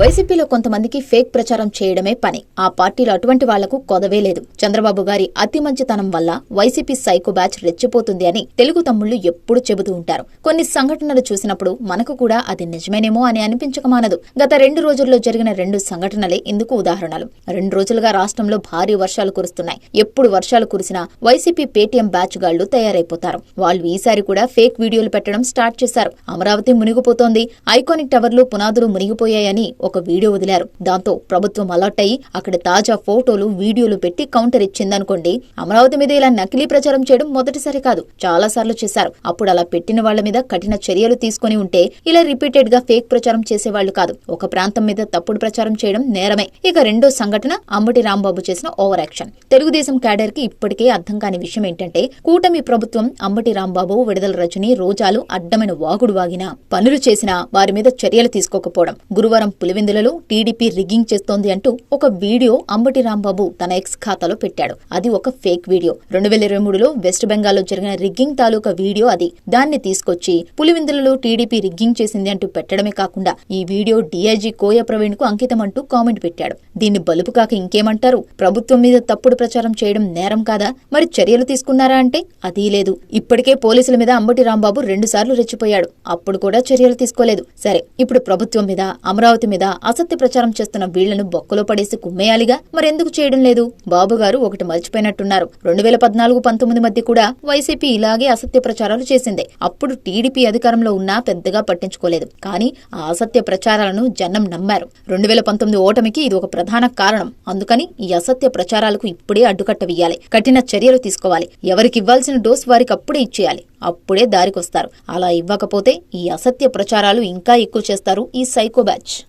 వైసీపీలో కొంతమందికి ఫేక్ ప్రచారం చేయడమే పని. ఆ పార్టీలో అటువంటి వాళ్ళకు కొదవే లేదు. చంద్రబాబు గారి అతి మంచితనం వల్ల వైసీపీ సైకో బ్యాచ్ రెచ్చిపోతుంది అని తెలుగు తమ్ముళ్ళు ఎప్పుడు చెబుతూ ఉంటారు. కొన్ని సంఘటనలు చూసినప్పుడు మనకు కూడా అది నిజమేనేమో అని అనిపించక మానదు. గత రెండు రోజుల్లో జరిగిన రెండు సంఘటనలే ఇందుకు ఉదాహరణలు. రెండు రోజులుగా రాష్ట్రంలో భారీ వర్షాలు కురుస్తున్నాయి. ఎప్పుడు వర్షాలు కురిసినా వైసీపీ పేటీఎం బ్యాచ్ గాళ్ళు తయారైపోతారు. వాళ్ళు ఈసారి కూడా ఫేక్ వీడియోలు పెట్టడం స్టార్ట్ చేశారు. అమరావతి మునిగిపోతోంది. ఐకానిక్ టవర్లు పునాదులు మునిగిపోయాయని ఒక వీడియో వదిలారు. దాంతో ప్రభుత్వం అలర్ట్ అయ్యి అక్కడ తాజా ఫోటోలు వీడియోలు పెట్టి కౌంటర్ ఇచ్చిందనుకోండి అమరావతి మీద ఇలా నకిలీ ప్రచారం చేయడం మొదటిసారి కాదు చాలా సార్లు చేశారు. అప్పుడు అలా పెట్టిన వాళ్ళ మీద కఠిన చర్యలు తీసుకుని ఉంటే ఇలా రిపీటెడ్గా ఫేక్ ప్రచారం చేసేవాళ్ళు కాదు. ఒక ప్రాంతం మీద తప్పుడు ప్రచారం చేయడం నేరమే. ఇక రెండో సంఘటన అంబటి రాంబాబు చేసిన ఓవర్ యాక్షన్. తెలుగుదేశం క్యాడర్కి ఇప్పటికే అర్థం కాని విషయం ఏంటంటే కూటమి ప్రభుత్వం అంబటి రాంబాబు విడుదల రజని రోజాలు అడ్డమైన వాగుడు వాగినా పనులు చేసినా వారి మీద చర్యలు తీసుకోకపోవడం గురువారం పులివెందులలో టీడీపీ రిగ్గింగ్ చేస్తోంది అంటూ ఒక వీడియో అంబటి రాంబాబు తన ఎక్స్ ఖాతాలో పెట్టాడు. అది ఒక ఫేక్ వీడియో. రెండు వేల ఇరవై మూడులో వెస్ట్ బెంగాల్లో జరిగిన రిగ్గింగ్ తాలూకా వీడియో అది. దాన్ని తీసుకొచ్చి పులివెందులలో టీడీపీ రిగ్గింగ్ చేసింది అంటూ పెట్టడమే కాకుండా ఈ వీడియో డీఐజీ కోయ ప్రవీణ్కు అంకితం అంటూ కామెంట్ పెట్టాడు. దీన్ని బలుపు కాక ఇంకేమంటారు? ప్రభుత్వం మీద తప్పుడు ప్రచారం చేయడం నేరం కాదా? మరి చర్యలు తీసుకున్నారా అంటే? అదీ లేదు. ఇప్పటికే పోలీసుల మీద అంబటి రాంబాబు రెండుసార్లు రెచ్చిపోయాడు. అప్పుడు కూడా చర్యలు తీసుకోలేదు. సరే ఇప్పుడు ప్రభుత్వం మీద అమరావతి మీద అసత్య ప్రచారం చేస్తున్న వీళ్ళను బొక్కలో పడేసి కుమ్మేయాలిగా. మరెందుకు చేయడం లేదు? బాబుగారు ఒకటి మర్చిపోయినట్టున్నారు. రెండు వేల పద్నాలుగు పంతొమ్మిది మధ్య కూడా వైసీపీ ఇలాగే అసత్య ప్రచారాలు చేసింది. అప్పుడు టీడీపీ అధికారంలో ఉన్నా పెద్దగా పట్టించుకోలేదు. కానీ ఆ అసత్య ప్రచారాలను జనం నమ్మారు. రెండు వేల పంతొమ్మిది ఓటమికి ఇది ఒక ప్రధాన కారణం. అందుకని ఈ అసత్య ప్రచారాలకు ఇప్పుడే అడ్డుకట్ట వేయాలి కఠిన చర్యలు తీసుకోవాలి. ఎవరికి ఇవ్వాల్సిన డోస్ వారికి అప్పుడే ఇచ్చేయాలి. అప్పుడే దారికొస్తారు. అలా ఇవ్వకపోతే ఈ అసత్య ప్రచారాలు ఇంకా ఎక్కువ చేస్తారు ఈ సైకో బ్యాచ్.